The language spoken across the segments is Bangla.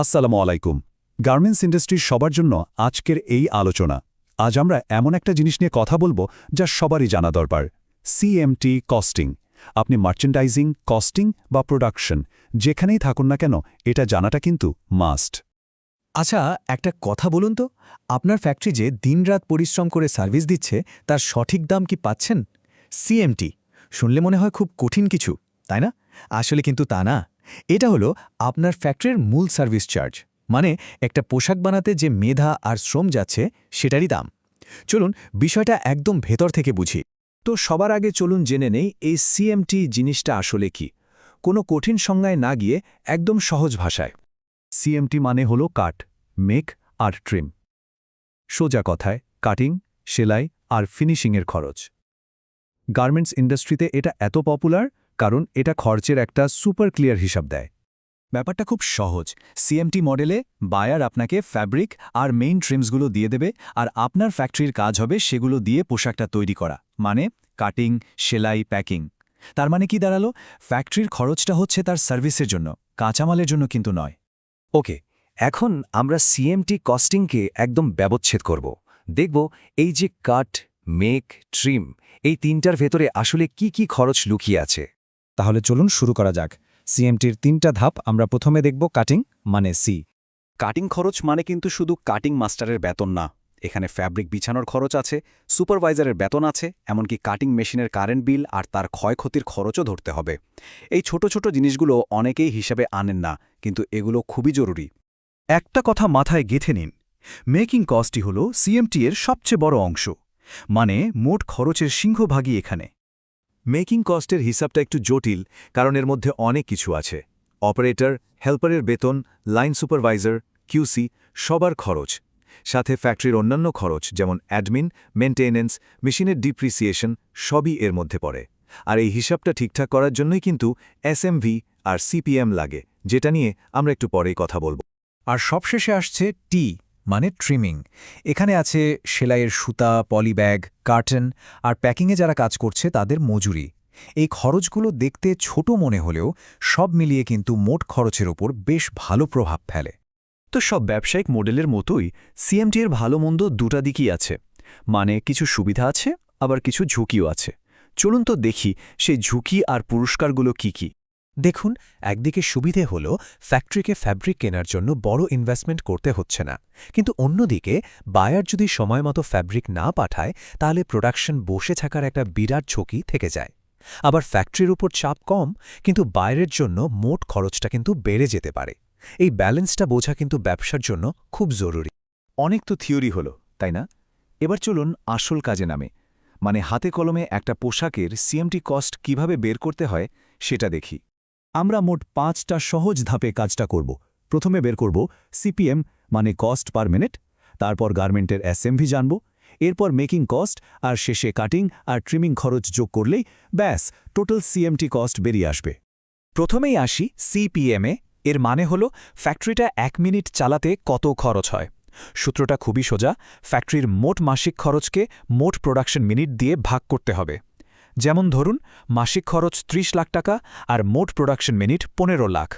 আসসালামু আলাইকুম। গার্মেন্টস ইন্ডাস্ট্রির সবার জন্য আজকের এই আলোচনা। আজ আমরা এমন একটা জিনিস নিয়ে কথা বলব যা সবারই জানা দরকার সিএমটি কস্টিং আপনি মার্চেন্ডাইজিং কস্টিং বা প্রোডাকশন যেখানেই থাকুন না কেন, এটা জানাটা কিন্তু মাস্ট আচ্ছা একটা কথা বলুন তো, আপনার ফ্যাক্টরি যে দিনরাত পরিশ্রম করে সার্ভিস দিচ্ছে, তার সঠিক দাম কি পাচ্ছেন? সিএমটি শুনলে মনে হয় খুব কঠিন কিছু, তাই না? আসলে কিন্তু তা না। এটা হলো আপনার ফ্যাক্টরির মূল সার্ভিস চার্জ মানে একটা পোশাক বানাতে যে মেধা আর শ্রম যাচ্ছে সেটারই দাম। চলুন বিষয়টা একদম ভেতর থেকে বুঝি। তো সবার আগে চলুন জেনে নেই এই সিএমটি জিনিসটা আসলে কি। কোনো কঠিন সংজ্ঞায় না গিয়ে একদম সহজ ভাষায়। সিএমটি মানে হলো কাট, মেক আর ট্রিম। সোজা কথায়, কাটিং, সেলাই আর ফিনিশিংয়ের খরচ। গার্মেন্টস ইন্ডাস্ট্রিতে এটা এত পপুলার কারণ এটা খরচের একটা সুপার ক্লিয়ার হিসাব দেয়। ব্যাপারটা খুব সহজ। সিএমটি মডেলে বায়ার আপনাকে ফ্যাব্রিক আর মেইন ট্রিমসগুলো দিয়ে দেবে আর আপনার ফ্যাক্টরির কাজ হবে সেগুলো দিয়ে পোশাকটা তৈরি করা মানে কাটিং, সেলাই, প্যাকিং। তার মানে কি দাঁড়াল? ফ্যাক্টরির খরচটা হচ্ছে তার সার্ভিসের জন্য, কাঁচামালের জন্য কিন্তু নয়। ওকে, এখন আমরা সিএমটি কস্টিংকে একদম ব্যবচ্ছেদ করব। দেখব এই যে কাট, মেক, ট্রিম, এই তিনটার ভেতরে আসলে কি কি খরচ লুকিয়ে আছে। তাহলে চলুন শুরু করা যাক। সিএমটির তিনটা ধাপ আমরা প্রথমে দেখব কাটিং মানে সি। কাটিং খরচ মানে কিন্তু শুধু কাটিং মাস্টারের বেতন না। এখানে ফ্যাব্রিক বিছানোর খরচ আছে সুপারভাইজারের বেতন আছে এমনকি কাটিং মেশিনের কারেন্ট বিল আর তার ক্ষয়ক্ষতির খরচও ধরতে হবে। এই ছোট ছোট জিনিসগুলো অনেকেই হিসাবে আনেন না কিন্তু এগুলো খুবই জরুরি। একটা কথা মাথায় গেথে নিন। মেকিং কস্টই হল সিএমটি এর সবচেয়ে বড় অংশ মানে মোট খরচের সিংহভাগই এখানে। মেকিং কস্টের হিসাবটা একটু জটিল, কারণ এর মধ্যে অনেক কিছু আছে। অপারেটর, হেল্পারের বেতন, লাইন সুপারভাইজার কিউসি সবার খরচ। সাথে ফ্যাক্টরির অন্যান্য খরচ, যেমন অ্যাডমিন মেনটেনেন্স মেশিনের ডিপ্রিসিয়েশন, সবই এর মধ্যে পড়ে। আর এই হিসাবটা ঠিকঠাক করার জন্যই কিন্তু এসএমভি আর সিপিএম লাগে, যেটা নিয়ে আমরা একটু পরেই কথা বলব। আর সবশেষে আসছে টি। মানে ট্রিমিং এখানে আছে সেলাইয়ের সুতা পলিব্যাগ কার্টন আর প্যাকিংয়ে যারা কাজ করছে তাদের মজুরি। এই খরচগুলো দেখতে ছোট মনে হলেও সব মিলিয়ে কিন্তু মোট খরচের ওপর বেশ ভালো প্রভাব ফেলে। তো সব ব্যবসায়িক মডেলের মতোই সিএমটি এর ভালো মন্দ দুটা দিকই আছে। মানে কিছু সুবিধা আছে, আবার কিছু ঝুঁকিও আছে। চলুন তো দেখি সেই ঝুঁকি আর পুরস্কারগুলো কি কি। দেখুন, একদিকে সুবিধে হল ফ্যাক্টরিকে ফ্যাব্রিক কেনার জন্য বড় ইনভেস্টমেন্ট করতে হচ্ছে না। কিন্তু অন্যদিকে বায়ার যদি সময় মতো ফ্যাব্রিক না পাঠায়, তাহলে প্রোডাকশন বসে থাকার একটা বিরাট ঝুঁকি থেকে যায়। আবার ফ্যাক্টরির উপর চাপ কম, কিন্তু বাইরের জন্য মোট খরচটা কিন্তু বেড়ে যেতে পারে। এই ব্যালেন্সটা বোঝা কিন্তু ব্যবসার জন্য খুব জরুরি। অনেক তো থিওরি হলো, তাই না? এবার চলুন আসল কাজে নামে। মানে হাতে কলমে একটা পোশাকের সিএমটি কস্ট কীভাবে বের করতে হয়, সেটা দেখি। আমরা মোট পাঁচটা সহজ ধাপে কাজটা করব। প্রথমে বের করব সিপিএম মানে কস্ট পার মিনিট, তারপর গার্মেন্টের এসএমভি জানব, এরপর মেকিং কস্ট, আর শেষে কাটিং আর ট্রিমিং খরচ যোগ করলেই ব্যাস, টোটাল সিএমটি কস্ট বেরিয়ে আসবে। প্রথমেই আসি সিপিএমে এর মানে হল ফ্যাক্টরিটা এক মিনিট চালাতে কত খরচ হয়। সূত্রটা খুবই সোজা, ফ্যাক্টরির মোট মাসিক খরচকে মোট প্রোডাকশন মিনিট দিয়ে ভাগ করতে হবে। যেমন ধরুন, মাসিক খরচ ৩০ লাখ টাকা আর মোট প্রোডাকশন মিনিট পনেরো লাখ।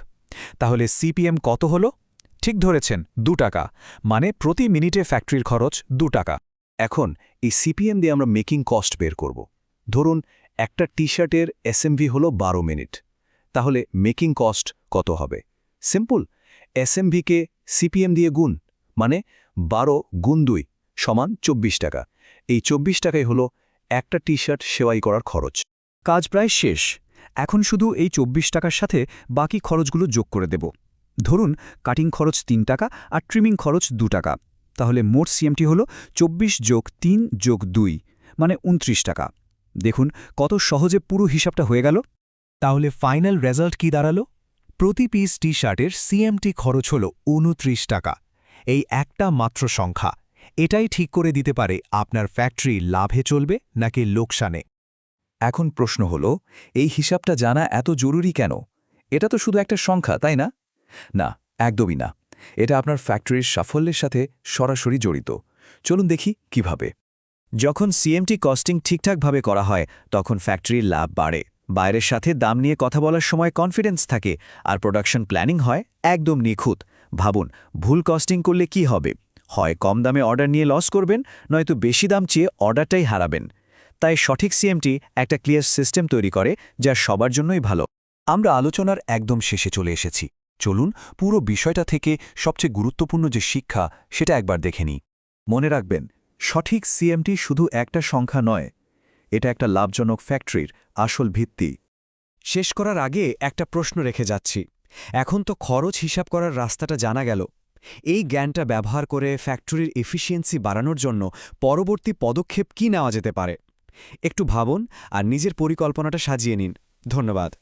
তাহলে সিপিএম কত হল? ঠিক ধরেছেন, দু টাকা মানে প্রতি মিনিটে ফ্যাক্টরির খরচ দু টাকা। এখন এই সিপিএম দিয়ে আমরা মেকিং কস্ট বের করব। ধরুন, একটা টি শার্টের এসএমভি হল বারো মিনিট তাহলে মেকিং কস্ট কত হবে? সিম্পল এসএমভিকে সিপিএম দিয়ে গুণ মানে বারো গুণ দুই সমান চব্বিশ টাকা। এই চব্বিশ টাকাই হলো একটা টি শার্ট সেবাই করার খরচ। কাজ প্রায় শেষ। এখন শুধু এই চব্বিশ টাকার সাথে বাকি খরচগুলো যোগ করে দেব। ধরুন, কাটিং খরচ তিন টাকা আর ট্রিমিং খরচ দু টাকা। তাহলে মোট সিএমটি হল চব্বিশ যোগ তিন যোগ দুই মানে উনত্রিশ টাকা। দেখুন, কত সহজে পুরো হিসাবটা হয়ে গেল। তাহলে ফাইনাল রেজাল্ট কি দাঁড়াল? প্রতি পিস টি শার্টের সিএমটি খরচ হল উনত্রিশ টাকা। এই একটা মাত্র সংখ্যা। এটাই ঠিক করে দিতে পারে আপনার ফ্যাক্টরি লাভে চলবে নাকি লোকসানে? এখন প্রশ্ন হল, এই হিসাবটা জানা এত জরুরি কেন? এটা তো শুধু একটা সংখ্যা, তাই না? না, একদমই না। এটা আপনার ফ্যাক্টরির সাফল্যের সাথে সরাসরি জড়িত। চলুন দেখি কীভাবে। যখন সিএমটি কস্টিং ঠিকঠাকভাবে করা হয়, তখন ফ্যাক্টরির লাভ বাড়ে। বাইরের সাথে দাম নিয়ে কথা বলার সময় কনফিডেন্স থাকে, আর প্রোডাকশন প্ল্যানিং হয় একদম নিখুঁত। ভাবুন, ভুল কস্টিং করলে কি হবে? হয় কম দামে অর্ডার নিয়ে লস করবেন, নয়তো বেশি দাম চেয়ে অর্ডারটাই হারাবেন। তাই সঠিক সিএমটি একটা ক্লিয়ার সিস্টেম তৈরি করে, যা সবার জন্যই ভালো। আমরা আলোচনার একদম শেষে চলে এসেছি। চলুন পুরো বিষয়টা থেকে সবচেয়ে গুরুত্বপূর্ণ যে শিক্ষা, সেটা একবার দেখে নিই। মনে রাখবেন, সঠিক সিএমটি শুধু একটা সংখ্যা নয়, এটা একটা লাভজনক ফ্যাক্টরির আসল ভিত্তি। শেষ করার আগে একটা প্রশ্ন রেখে যাচ্ছি। এখন তো খরচ হিসাব করার রাস্তাটা জানা গেল। এই জ্ঞানটা ব্যবহার করে ফ্যাক্টরির এফিসিয়েন্সি বাড়ানোর জন্য পরবর্তী পদক্ষেপ কি নেওয়া যেতে পারে? একটু ভাবুন আর নিজের পরিকল্পনাটা সাজিয়ে নিন। ধন্যবাদ।